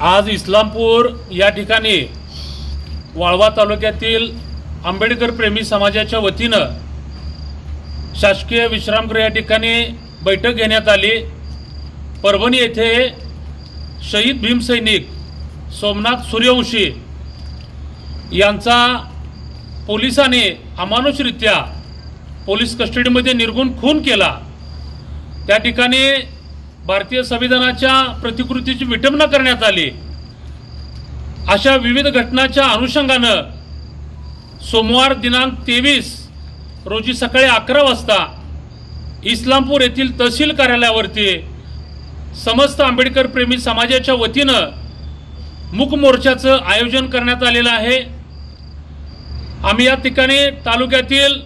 आज इस्लामपूर या ठिकाणी वाळवा तालुक्यातील आंबेडकर प्रेमी समाजाच्या वतीनं शासकीय विश्रामगृह या ठिकाणी बैठक घेण्यात आली. परभणी येथे शहीद भीमसैनिक सोमनाथ सूर्यवंशी यांचा पोलिसांनी अमानुषरित्या पोलीस कस्टडीमध्ये निर्गुण खून केला. त्या ठिकाणी भारतीय संविधानाच्या प्रतिकृतीची विटंबना करण्यात आली. अशा विविध घटनाच्या अनुषंगानं सोमवार दिनांक तेवीस रोजी सकाळी अकरा वाजता इस्लामपूर येथील तहसील कार्यालयावरती समस्त आंबेडकर प्रेमी समाजाच्या वतीनं मूक मोर्चाचं आयोजन करण्यात आलेलं आहे. आम्ही या ठिकाणी तालुक्यातील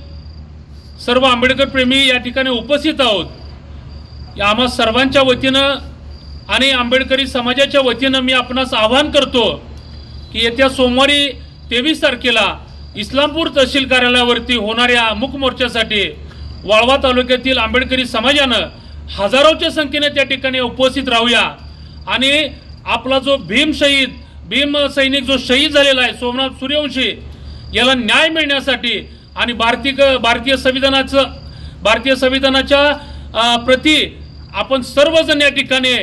सर्व आंबेडकर प्रेमी या ठिकाणी उपस्थित आहोत. या आम्हा सर्वांच्या वतीनं आणि आंबेडकरी समाजाच्या वतीनं मी आपणास आवाहन करतो की येत्या सोमवारी तेवीस तारखेला इस्लामपूर तहसील कार्यालयावरती होणाऱ्या मूक मोर्चासाठी वाळवा तालुक्यातील आंबेडकरी समाजानं हजारोच्या संख्येने त्या ठिकाणी उपस्थित राहूया. आणि आपला जो भीम शहीद भीम सैनिक जो शहीद झालेला आहे सोमनाथ सूर्यवंशी याला न्याय मिळण्यासाठी आणि भारतीय भारतीय संविधानाचं भारतीय संविधानाच्या प्रति प्रती आपण सर्वजण या ठिकाणी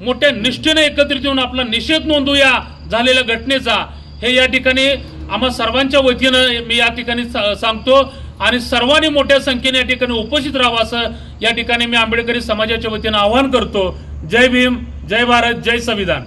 मोठ्या निष्ठेने एकत्रित येऊन आपला निषेध नोंदवूया झालेल्या घटनेचा. हे या ठिकाणी आम्हा सर्वांच्या वतीनं मी या ठिकाणी सांगतो आणि सर्वांनी मोठ्या संख्येने या ठिकाणी उपस्थित राहावं असं या ठिकाणी मी आंबेडकरी समाजाच्या वतीनं आवाहन करतो. जय भीम जय भारत जय संविधान.